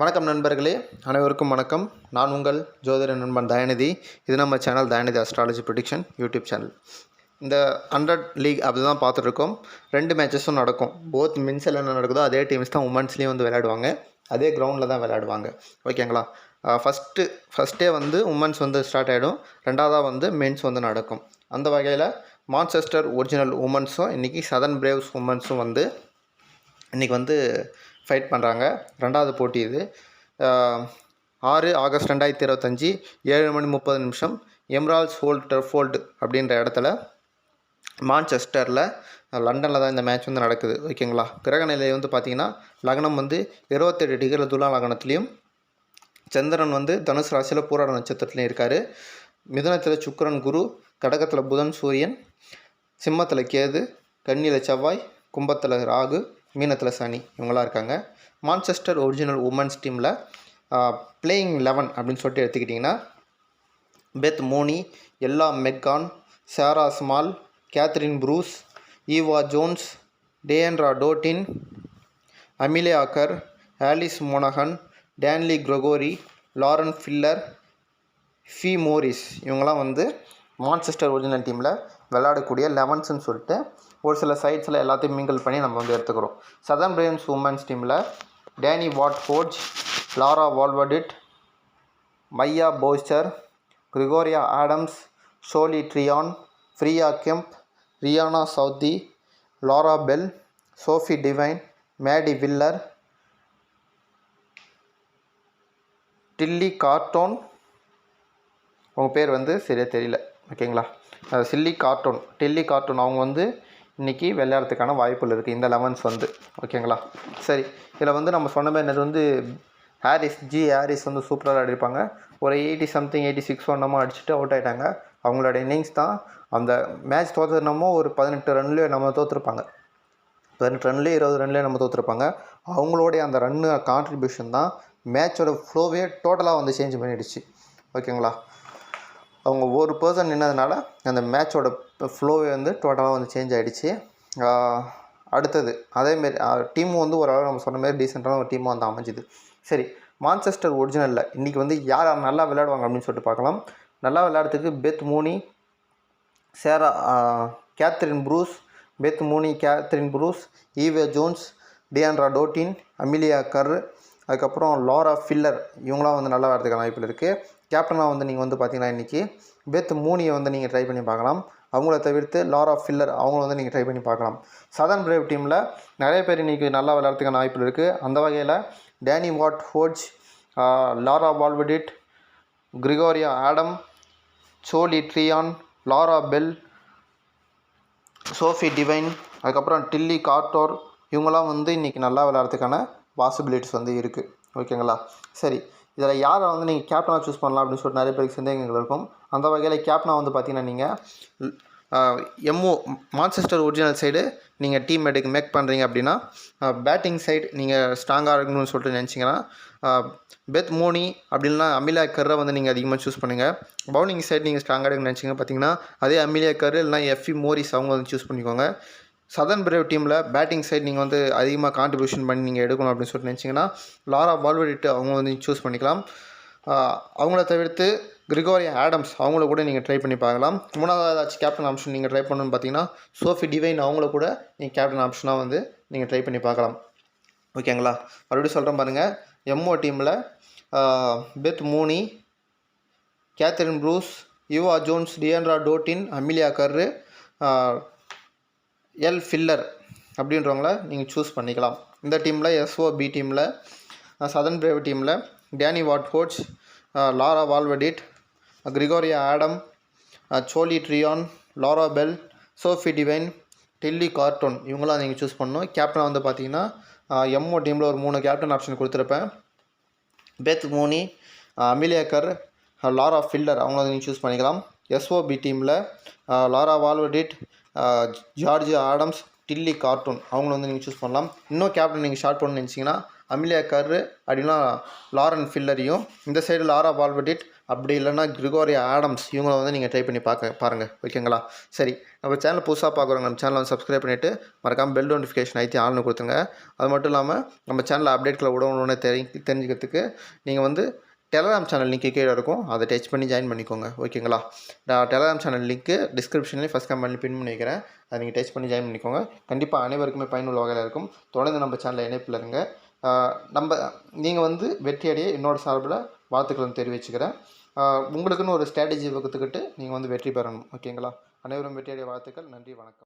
வணக்கம் நண்பர்களே அனைவருக்கும் வணக்கம். நான் உங்கள் ஜோதிட நண்பன் தயாநிதி. இது நம்ம channel Dayanidhi astrology production YouTube channel. இந்த ஹண்ட்ரட் லீக் அப்படி தான் பார்த்துட்ருக்கோம் ரெண்டு மேட்சஸும் நடக்கும். போத் மென்ஸில் என்ன நடக்குதோ அதே டீம்ஸ் தான் உமன்ஸ்லேயும் வந்து விளையாடுவாங்க. அதே கிரவுண்டில் தான் விளையாடுவாங்க. ஓகேங்களா ஃபஸ்ட்டு ஃபஸ்ட்டே வந்து உமன்ஸ் வந்து ஸ்டார்ட் ஆகிடும் ரெண்டாவதாக வந்து மென்ஸ் வந்து நடக்கும். அந்த வகையில் மான்செஸ்டர் ஒரிஜினல் உமன்ஸும் இன்றைக்கி சதன் பிரேவ்ஸ் உமன்ஸும் வந்து இன்றைக்கி வந்து ஃபைட் பண்ணுறாங்க ரெண்டாவது போட்டி இது. ஆறு ஆகஸ்ட் ரெண்டாயிரத்தி இருபத்தஞ்சி ஏழு மணி முப்பது நிமிஷம் எம்ரால்ஸ் ஹோல்ட் டர்ஃபோல்டு அப்படின்ற இடத்துல மான்செஸ்டரில் லண்டனில் தான் இந்த மேட்ச் வந்து நடக்குது. ஓகேங்களா கிரக நிலை வந்து பார்த்திங்கன்னா லக்னம் வந்து இருபத்தெட்டு டிகிரி துலா லக்னத்துலேயும் சந்திரன் வந்து தனுசு ராசியில் பூராட நட்சத்திரத்துலையும் இருக்கார். மிதுனத்தில் சுக்கரன் குரு கடகத்தில் புதன் சூரியன் சிம்மத்தில் கேது கண்ணியில் செவ்வாய் கும்பத்தில் ராகு மீனத்தில் சனி இவங்களாம் இருக்காங்க. மான்செஸ்டர் ஒரிஜினல் உமன்ஸ் டீமில் பிளேயிங் லெவன் அப்படின்னு சொல்லிட்டு எடுத்துக்கிட்டிங்கன்னா Beth Mooney Ella McCann Sarah Small Kathryn Bryce Eva Jones Deandra Dottin Amelia Kerr Alice மோனகன் Danielle Gregory Lauren Filer Fi Morris இவங்கெல்லாம் வந்து மான்செஸ்டர் ஒரிஜினல் டீமில் விளையாடக்கூடிய லெவன்ஸ்னு சொல்லிட்டு ஒரு சில சைட்ஸில் எல்லாத்தையும் மிங்கிள் பண்ணி நம்ம வந்து எடுத்துக்கிறோம். சதன் பிரேம்ஸ் உமன்ஸ் டீமில் டேனி வாட் ஃபோர்ஜ் லாரா வால்வடிட் மையா போஸ்டர் கிரிகோரியா ஆடம்ஸ் ஷோலி ட்ரியான் ஃப்ரியா கெம்ப் Riyana Saudi Laura Bell Sophie divine Maddy Willer Delhi கார்ட்டோன் உங்கள் பேர் வந்து சரியாக தெரியல. ஓகேங்களா சில்லி கார்ட்டூன் டில்லி கார்ட்டூன். அவங்க வந்து இன்றைக்கி விளையாடுறதுக்கான வாய்ப்புகள் இருக்குது இந்த லெவன்ஸ் வந்து. ஓகேங்களா? சரி. இதில் வந்து நம்ம சொன்ன மாதிரி வந்து ஹாரிஸ் ஜி ஹாரிஸ் வந்து சூப்பராக விளையாடிருப்பாங்க. ஒரு எயிட்டி சம்திங் எயிட்டி சிக்ஸ் ஒன்னமோ அடிச்சுட்டு அவுட் ஆகிட்டாங்க அவங்களோட இன்னிங்ஸ் தான் அந்த மேட்ச் தோற்றுனமோ ஒரு பதினெட்டு ரன்லேயே நம்ம தோற்றுருப்பாங்க பதினெட்டு ரன்லேயே இருபது ரன்லேயே நம்ம தோற்றுருப்பாங்க அவங்களுடைய அந்த ரன்னு கான்ட்ரிபியூஷன் தான் மேட்சோட ஃப்ளோவே டோட்டலாக வந்து சேஞ்ச் பண்ணிடுச்சு. ஓகேங்களா? அவங்க ஒரு பர்சன் நின்னதுனால அந்த மேட்சோட ஃப்ளோவே வந்து டோட்டலாக வந்து சேஞ்ச் ஆகிடுச்சு அடுத்தது அதேமாரி டீமும் வந்து ஓரளவு நம்ம சொன்ன மாதிரி டீசெண்டான ஒரு டீமாக வந்து அமைஞ்சுது. சரி மான்செஸ்டர் ஒரிஜினலில் இன்றைக்கி வந்து யார் யார் நல்லா விளையாடுவாங்க அப்படின்னு சொல்லிட்டு பார்க்கலாம். நல்லா விளையாடுறதுக்கு Beth Mooney Sarah Kathryn Bryce Beth Mooney Kathryn Bryce Eva Jones Deandra Dottin Amelia Kerr அதுக்கப்புறம் லாரா ஃபில்லர் இவங்களாம் வந்து நல்லா வரதுக்கான வாய்ப்பில் இருக்குது கேப்டனாக வந்து நீங்கள் வந்து பார்த்தீங்கன்னா இன்றைக்கி பெத் மூனியை வந்து நீங்கள் ட்ரை பண்ணி பார்க்கலாம். அவங்கள தவிர்த்து லாரா ஃபில்லர் அவங்கள வந்து நீங்கள் ட்ரை பண்ணி பார்க்கலாம். சதன் பிரேவ் டீமில் நிறைய பேர் இன்றைக்கி நல்லா விளையாடுறதுக்கான வாய்ப்பில் இருக்குது அந்த வகையில் Danni what forge Laura Wolvaardt கிரிகோரியா Adam Chloe Tryon Laura Bell Sophie Devine அதுக்கப்புறம் டில்லி கார்டோர் இவங்களாம் வந்து இன்றைக்கி நல்லா விளையாடுறதுக்கான பாசிபிலிட்டிஸ் வந்து இருக்குது ஓகேங்களா சரி. இதில் யாரை வந்து நீங்கள் கேப்டனாக சூஸ் பண்ணலாம் அப்படின்னு சொல்லிட்டு நிறைய பேருக்கு சந்தேகங்கள் இருக்கும். அந்த வகையில் கேப்டனாக வந்து பார்த்தீங்கன்னா நீங்கள் எம்ஓ மான்செஸ்டர் ஒரிஜினல் சைடு நீங்கள் டீம் எடுக்க மேக் பண்ணுறீங்க அப்படின்னா பேட்டிங் சைடு நீங்கள் ஸ்ட்ராங்காக இருக்கணும்னு சொல்லிட்டு நினச்சிங்கன்னா பெத் மோனி அப்படின்னா அமிலா கர்ரை வந்து நீங்கள் அதிகமாக சூஸ் பண்ணுங்கள் பவுலிங் சைடு நீங்கள் ஸ்ட்ராங்காக எடுக்கணும்னு நினச்சிங்க பார்த்தீங்கன்னா அதே அமிலியா கர் இல்லைனா எஃப்இ மோரிஸ் அவங்க வந்து சூஸ் பண்ணிக்கோங்க. சதன் பிரேவ் டீமில் பேட்டிங் சைட் நீங்கள் வந்து அதிகமாக கான்ட்ரிபியூஷன் பண்ணி நீங்கள் எடுக்கணும் அப்படின்னு சொல்லிட்டு நினச்சிங்கன்னா லாரா பால்வெடிட்டு அவங்க வந்து சூஸ் பண்ணிக்கலாம். அவங்கள தவிர்த்து கிரிகோரியா ஆடம்ஸ் அவங்கள கூட நீங்கள் ட்ரை பண்ணி பார்க்கலாம். மூணாவது ஏதாச்சும் கேப்டன் ஆப்ஷன் நீங்கள் ட்ரை பண்ணணும்னு பார்த்தீங்கன்னா சோஃபி டிவைன் அவங்கள கூட நீங்கள் கேப்டன் ஆப்ஷனாக வந்து நீங்கள் ட்ரை பண்ணி பார்க்கலாம். ஓகேங்களா மறுபடியும் சொல்கிறேன் பாருங்கள் எம்ஓ டீமில் Beth Mooney Kathryn Bryce Eva Jones Deandra Dottin Amelia Kerr L Filer அப்படின்றவங்கள நீங்கள் சூஸ் பண்ணிக்கலாம். இந்த டீமில் எஸ்ஓபி டீமில் சதன் பிரேவ் டீமில் Danni Watfords Laura Wolvaardt கிரிகோரியா Adam Chloe Tryon Lara Bell Sophie Devine Tilly Corteen இவங்களாம் நீங்கள் சூஸ் பண்ணணும். கேப்டனாக வந்து பார்த்தீங்கன்னா எம்ஓ டீமில் ஒரு மூணு கேப்டன் ஆப்ஷன் கொடுத்துருப்பேன். பெத் மோனி அமிலியக்கர் லாரா ஃபில்லர் அவங்கள நீங்கள் சூஸ் பண்ணிக்கலாம். எஸ்ஓபி டீமில் Laura Wolvaardt George Adams Tilly Corteen. அவங்கள வந்து நீங்கள் சூஸ் பண்ணலாம். இன்னும் கேப்டன் நீங்கள் ஷார்ட் பண்ணணும்னு நினச்சிங்கன்னா அமிலியா கர் அப்படின்னா லாரன் ஃபில்லரையும் இந்த சைடு லாரா வால்வடிட் அப்படி இல்லைன்னா கிரிகோரி ஆடம்ஸ் இவங்கள வந்து நீங்கள் ட்ரை பண்ணி பார்க்க பாருங்கள் ஓகேங்களா சரி நம்ம சேனல் புதுசாக பார்க்குறோங்க நம்ம சேனலை வந்து சப்ஸ்கிரைப் பண்ணிவிட்டு மறக்காமல் பெல் நோட்டிஃபிகேஷன் ஐத்தி ஆள்னு கொடுத்துங்க அது மட்டும் இல்லாமல் நம்ம சேனலில் அப்டேட்களை உடனே தெரி தெரிஞ்சுக்கிறதுக்கு நீங்கள் வந்து டெலகிராம் சேனல் லிங்க் கீழே இருக்கும். அதை டச் பண்ணி ஜாயின் பண்ணிக்கோங்க. ஓகேங்களா நான் டெலகிராம் சேனல் லிங்க்கு டிஸ்கிரிப்ஷன்லேயும் ஃபஸ்ட் கமெண்ட்ல பின் பண்ணி வைக்கிறேன் அதை நீங்கள் டச் பண்ணி ஜாயின் பண்ணிக்கோங்க. கண்டிப்பாக அனைவருக்குமே பயனுள்ள வகையில் இருக்கும். தொடர்ந்து நம்ம சேனலில் இணைப்பில் இருங்க. நம்ம நீங்கள் வந்து வெற்றியடைய என்னோட சார்பில் வாழ்த்துக்களும் தெரிவிச்சுக்கிறேன். உங்களுக்குன்னு ஒரு ஸ்ட்ராட்டஜி வகுத்துக்கிட்டு நீங்கள் வந்து வெற்றி பெறணும். ஓகேங்களா அனைவரும் வெற்றியடைய வாழ்த்துக்கள். நன்றி வணக்கம்.